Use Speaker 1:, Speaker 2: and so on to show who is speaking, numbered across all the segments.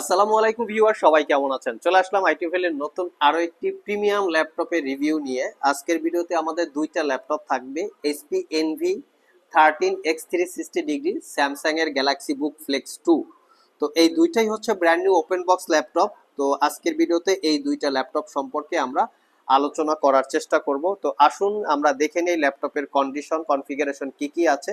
Speaker 1: আসসালামু আলাইকুম ভিউয়ার, সবাই কেমন আছেন? চলে আসলাম আইটি ভ্যালির নতুন আরও একটি প্রিমিয়াম ল্যাপটপের রিভিউ নিয়ে। আজকের ভিডিওতে আমাদের দুইটা ল্যাপটপ থাকবে HP Envy thirteen X three sixty degree Samsung এর গ্যালাক্সি বুক ফ্লেক্স টু তো এই দুইটাই হচ্ছে brand new open box laptop. তো আজকের ভিডিওতে এই দুইটা ল্যাপটপ সম্পর্কে আমরা আলোচনা করার চেষ্টা করব। তো আসুন, আমরা দেখে নেই ল্যাপটপের কন্ডিশন কনফিগারেশন কি কি আছে।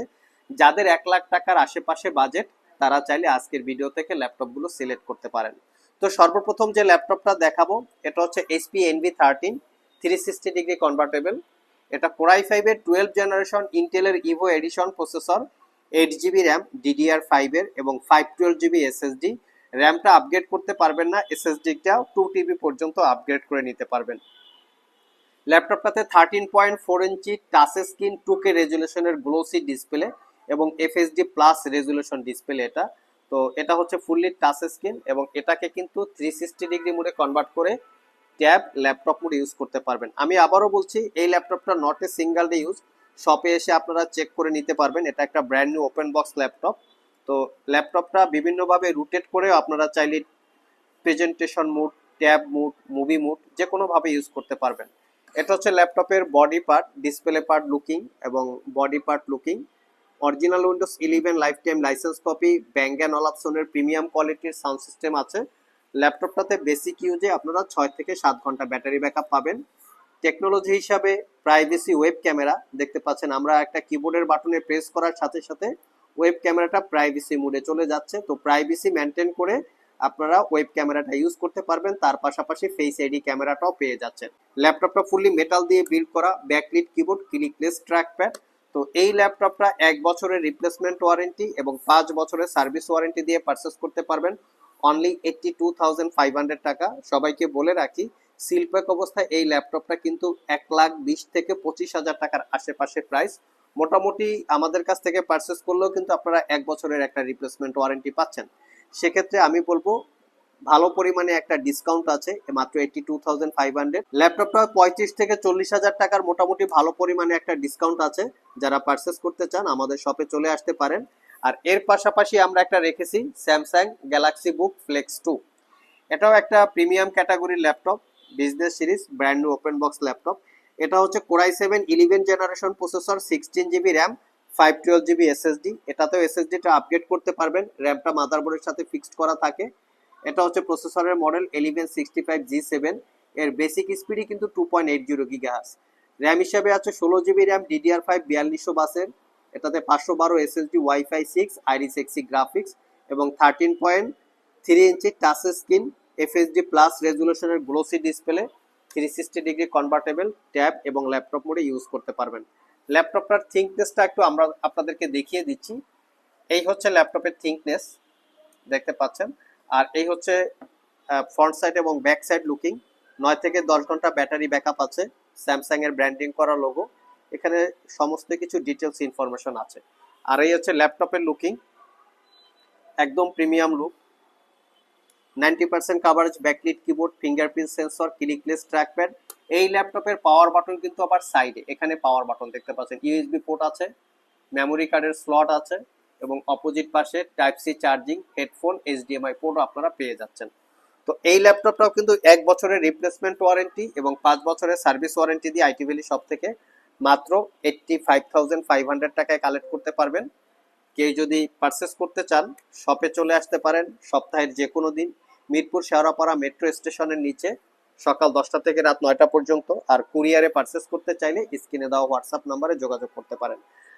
Speaker 1: যাদের এক লাখ টাকার আশেপাশে বাজেট তারা চাইলে আজকের ভিডিও থেকে ল্যাপটপগুলো সিলেক্ট করতে পারেন। তো সর্বপ্রথম যে ল্যাপটপটা দেখাবো, এটা হচ্ছে HP Envy thirteen three sixty degree convertible এটা কোরাই ফাইভের টুয়েলভ জেনারেশন ইন্টেলের Evo edition processor eight GB RAM DDR ফাইভের এবং ফাইভ টুয়েলভ জিবি এসএসডি র্যামটা আপগ্রেড করতে পারবেন না এসএসডিটাও টু টিবি পর্যন্ত আপগ্রেড করে নিতে পারবেন। ল্যাপটপটাতে thirteen point four inch touch screen two K রেজুলেশনের glossy display এবং এফএসডি প্লাস রেজুলেশন ডিসপ্লে এটা। তো এটা হচ্ছে ফুললি টাচ স্ক্রিন এবং এটাকে কিন্তু থ্রি সিক্সটি ডিগ্রি মোডে কনভার্ট করে ট্যাব ল্যাপটপ মোডে ইউজ করতে পারবেন। আমি আবারও বলছি, এই ল্যাপটপটা not a single day use শপে এসে আপনারা চেক করে নিতে পারবেন। এটা একটা brand new open box laptop তো ল্যাপটপটা বিভিন্নভাবে রুটেট করে আপনারা চাইলে presentation mode tab mode movie mode যে কোনোভাবে ইউজ করতে পারবেন। এটা হচ্ছে ল্যাপটপের body part display part looking এবং body part looking original Windows eleven lifetime license copy Bang and অলাপসনের premium কোয়ালিটির সাউন্ড সিস্টেম আছে। ল্যাপটপটাতে বেসিক ইউজে আপনারা ছয় থেকে সাত ঘণ্টা ব্যাটারি ব্যাকআপ পাবেন। টেকনোলজি হিসাবে প্রাইভেসি ওয়েব ক্যামেরা দেখতে পাচ্ছেন, আমরা একটা কিবোর্ডের বাটনে প্রেস করার সাথে সাথে ওয়েব ক্যামেরাটা প্রাইভেসি মোডে চলে যাচ্ছে। তো প্রাইভেসি মেনটেন করে আপনারা ওয়েব ক্যামেরাটা ইউজ করতে পারবেন, তার পাশাপাশি ফেস আইডি ক্যামেরাটাও পেয়ে যাচ্ছেন। ল্যাপটপটা ফুললি মেটাল দিয়ে বিল্ড করা ব্যাকলিট কিবোর্ড ক্লিকলেস ট্র্যাকপ্যাড তো এই ল্যাপটপটা এক বছরের রিপ্লেসমেন্ট ওয়ারেন্টি এবং পাঁচ বছরের সার্ভিস ওয়ারেন্টি দিয়ে পারচেস করতে পারবেন। Only eighty two thousand five hundred টাকা। সবাইকে বলে রাখি সিলপ্যাক অবস্থায় এই ল্যাপটপটা কিন্তু এক লাখ বিশ থেকে পঁচিশ হাজার টাকার আশেপাশে প্রাইস মোটামুটি আমাদের কাছ থেকে পারচেস করলেও কিন্তু আপনারা এক বছরের একটা রিপ্লেসমেন্ট ওয়ারেন্টি পাচ্ছেন। সেক্ষেত্রে আমি বলব ভালো পরিমাণে একটা ডিসকাউন্ট আছে মাত্র eighty two thousand five hundred ল্যাপটপটা পঁয়ত্রিশ থেকে চল্লিশ হাজার টাকার মোটামুটি ভালো পরিমাণে একটা ডিসকাউন্ট আছে। যারা পারচেস করতে চান, আমাদের শপে চলে আসতে পারেন। আর এর পাশাপাশি আমরা একটা রেখেছি Samsung Galaxy Book Flex two এটাও একটা প্রিমিয়াম ক্যাটাগরির laptop business series brand new open box laptop এটা হচ্ছে core i seven eleven generation processor sixteen GB RAM five twelve GB SSD এটাতেও এসএসডিটা আপগ্রেড করতে পারবেন। র্যামটা মাদারবোর্ডের সাথে ফিক্সড করা থাকে। এটা হচ্ছে প্রসেসরের model eleven sixty five G seven এর বেসিক স্পিডই কিন্তু টু পয়েন্ট এইট জিরো গিগাহাস র্যাম হিসাবে আছে ষোলো জিবি র্যাম ডিডিআর ফাইভ বিয়াল্লিশশো বাসের, এটাতে পাঁচশো বারো SSD wifi six Iris Xe graphics এবং thirteen point three inch touch screen FSD plus রেজুলেশনের glossy display three sixty degree convertible tab এবং ল্যাপটপ মোডে ইউজ করতে পারবেন। ল্যাপটপটার থিঙ্কনেসটা একটু আমরা আপনাদেরকে দেখিয়ে দিচ্ছি। এই হচ্ছে ল্যাপটপের থিঙ্কনেস দেখতে পাচ্ছেন? আর এই হচ্ছে ফ্রন্ট সাইড এবং ব্যাক সাইড লুকিং নয় থেকে দশ ঘণ্টা ব্যাটারি ব্যাকআপ আছে। স্যামসাং এর ব্র্যান্ডিং করা লোগো এখানে সমস্ত কিছু ডিটেলস ইনফরমেশন আছে। আর এই হচ্ছে ল্যাপটপের লুকিং একদম premium look ninety percent coverage backlit keyboard fingerprint sensor clickless trackpad এই ল্যাপটপের পাওয়ার বাটন কিন্তু আবার সাইডে এখানে পাওয়ার বাটন দেখতে পাচ্ছেন। ইউএসবি পোর্ট আছে। মেমোরি কার্ডের স্লট আছে। এবং অপোজিট পাশে type C charging headphone HDMI port আপনারা পেয়ে যাচ্ছেন। তো এই ল্যাপটপটাও কিন্তু এক বছরের রিপ্লেসমেন্ট ওয়ারেন্টি এবং পাঁচ বছরের সার্ভিস ওয়ারেন্টি দিয়ে আইটি ভ্যালি শপ থেকে মাত্র eighty five thousand five hundred টাকায় কালেক্ট করতে পারবেন। কেউ যদি পারচেস করতে চান শপে চলে আসতে পারেন, সপ্তাহের যে কোনো দিন, মিরপুর শেওড়াপাড়া মেট্রো স্টেশনের নিচে, সকাল দশটা থেকে রাত নয়টা পর্যন্ত, আর কুরিয়ারে পারচেস করতে চাইলে স্ক্রিনে দেওয়া হোয়াটসঅ্যাপ নাম্বারে যোগাযোগ করতে পারেন।